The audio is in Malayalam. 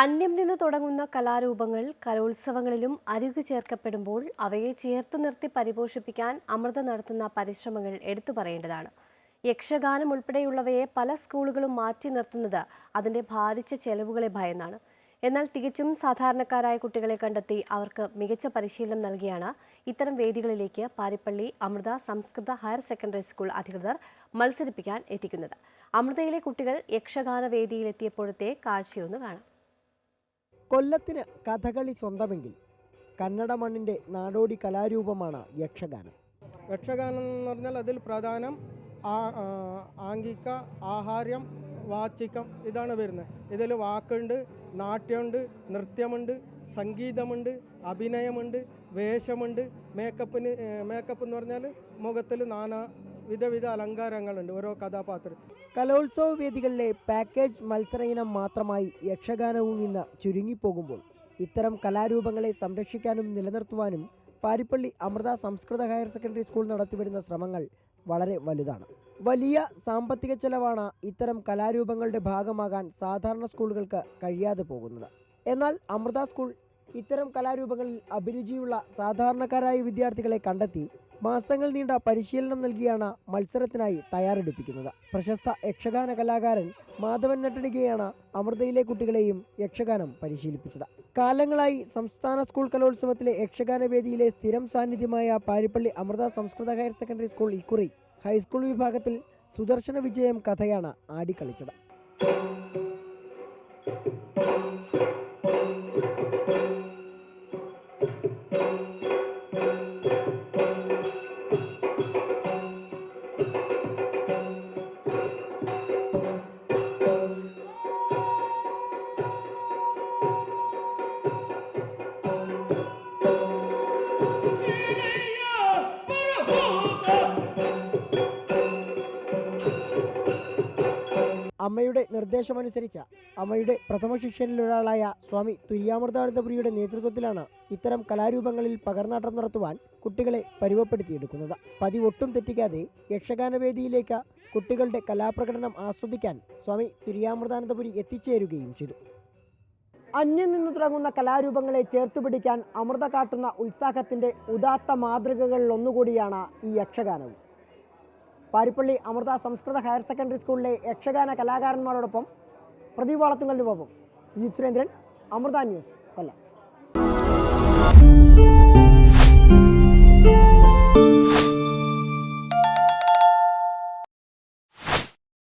അന്യം നിന്ന് തുടങ്ങുന്ന കലാരൂപങ്ങൾ കലോത്സവങ്ങളിലും അരികു ചേർക്കപ്പെടുമ്പോൾ അവയെ ചേർത്തു നിർത്തി പരിപോഷിപ്പിക്കാൻ അമൃത നടത്തുന്ന പരിശ്രമങ്ങൾ എടുത്തു പറയേണ്ടതാണ്. യക്ഷഗാനം ഉൾപ്പെടെയുള്ളവയെ പല സ്കൂളുകളും മാറ്റി നിർത്തുന്നത് അതിന്റെ ഭാരിച്ച ചെലവുകളെ ഭയന്നാണ്. എന്നാൽ തികച്ചും സാധാരണക്കാരായ കുട്ടികളെ കണ്ടെത്തി അവർക്ക് മികച്ച പരിശീലനം നൽകിയാണ് ഇത്തരം വേദികളിലേക്ക് Parippally Amrita Samskrita higher secondary school അധികൃതർ മത്സരിപ്പിക്കാൻ എത്തിക്കുന്നത്. അമൃതയിലെ കുട്ടികൾ യക്ഷഗാന വേദിയിലെത്തിയപ്പോഴത്തെ കാഴ്ചയൊന്ന് കാണാം. കൊല്ലത്തിന് കഥകളി സ്വന്തമെങ്കിൽ കന്നഡ മണ്ണിന്റെ നാടോടി കലാരൂപമാണ് യക്ഷഗാനം. യക്ഷഗാനം എന്ന് പറഞ്ഞാൽ അതിൽ പ്രധാനം ആംഗിക ആഹാര്യം വാചികം ഇതാണ് വരുന്നത്. ഇതിൽ വാക്കുണ്ട് നാട്യമുണ്ട് നൃത്യമുണ്ട് സംഗീതമുണ്ട് അഭിനയമുണ്ട് വേഷമുണ്ട്. മേക്കപ്പിന് മേക്കപ്പ് എന്ന് പറഞ്ഞാൽ മുഖത്തിൽ നാനാ വിധവിധ അലങ്കാരങ്ങളുണ്ട് ഓരോ കഥാപാത്രം. കലോത്സവ വേദികളിലെ പാക്കേജ് മത്സര ഇനം മാത്രമായി യക്ഷഗാനവും ഇന്ന് ചുരുങ്ങിപ്പോകുമ്പോൾ. ഇത്തരം കലാരൂപങ്ങളെ സംരക്ഷിക്കാനും നിലനിർത്തുവാനും Parippally Amrita Samskrita higher secondary school നടത്തിവരുന്ന ശ്രമങ്ങൾ വളരെ വലുതാണ്. വലിയ സാമ്പത്തിക ചെലവാണ് ഇത്തരം കലാരൂപങ്ങളുടെ ഭാഗമാകാൻ സാധാരണ സ്കൂളുകൾക്ക് കഴിയാതെ പോകുന്നത്. എന്നാൽ അമൃത സ്കൂൾ ഇത്തരം കലാരൂപങ്ങളിൽ അഭിരുചിയുള്ള സാധാരണക്കാരായ വിദ്യാർത്ഥികളെ കണ്ടെത്തി മാസങ്ങൾ നീണ്ട പരിശീലനം നൽകിയാണ് മത്സരത്തിനായി തയ്യാറെടുപ്പിക്കുന്നത്. പ്രശസ്ത യക്ഷഗാന കലാകാരൻ മാധവൻ നട്ടണികയാണ് അമൃതയിലെ കുട്ടികളെയും യക്ഷഗാനം പരിശീലിപ്പിച്ചത്. കാലങ്ങളായി സംസ്ഥാന സ്കൂൾ കലോത്സവത്തിലെ യക്ഷഗാന വേദിയിലെ സ്ഥിരം സാന്നിധ്യമായ Paripally Amrita Samskrita higher secondary school ഇക്കുറി ഹൈസ്കൂൾ വിഭാഗത്തിൽ സുദർശന വിജയം കഥയാണ് ആടിക്കളിച്ചത്. അമ്മയുടെ നിർദ്ദേശമനുസരിച്ച് അമ്മയുടെ പ്രഥമ ശിഷ്യനിലൊരാളായ സ്വാമി തുര്യാമൃതാനന്ദപുരിയുടെ നേതൃത്വത്തിലാണ് ഇത്തരം കലാരൂപങ്ങളിൽ പകർന്നാട്ടം നടത്തുവാൻ കുട്ടികളെ പരുവപ്പെടുത്തിയെടുക്കുന്നത് പതിവൊട്ടും തെറ്റിക്കാതെ യക്ഷഗാന വേദിയിലേക്ക് കുട്ടികളുടെ കലാപ്രകടനം ആസ്വദിക്കാൻ സ്വാമി തുര്യാമൃതാനന്ദപുരി എത്തിച്ചേരുകയും ചെയ്തു. അന്യം നിന്ന് തുടങ്ങുന്ന കലാരൂപങ്ങളെ ചേർത്തുപിടിക്കാൻ അമൃത കാട്ടുന്ന ഉത്സാഹത്തിന്റെ ഉദാത്ത മാതൃകകളിലൊന്നുകൂടിയാണ് ഈ യക്ഷഗാനവും. പാരിപ്പള്ളി അമൃത സംസ്കൃത ഹയർ സെക്കൻഡറി സ്കൂളിലെ യക്ഷഗാന കലാകാരന്മാരോടൊപ്പം പ്രദീപ് വളത്തുങ്കലിനൊപ്പം സുജിത് സുരേന്ദ്രൻ അമൃത ന്യൂസ് കൊല്ലം.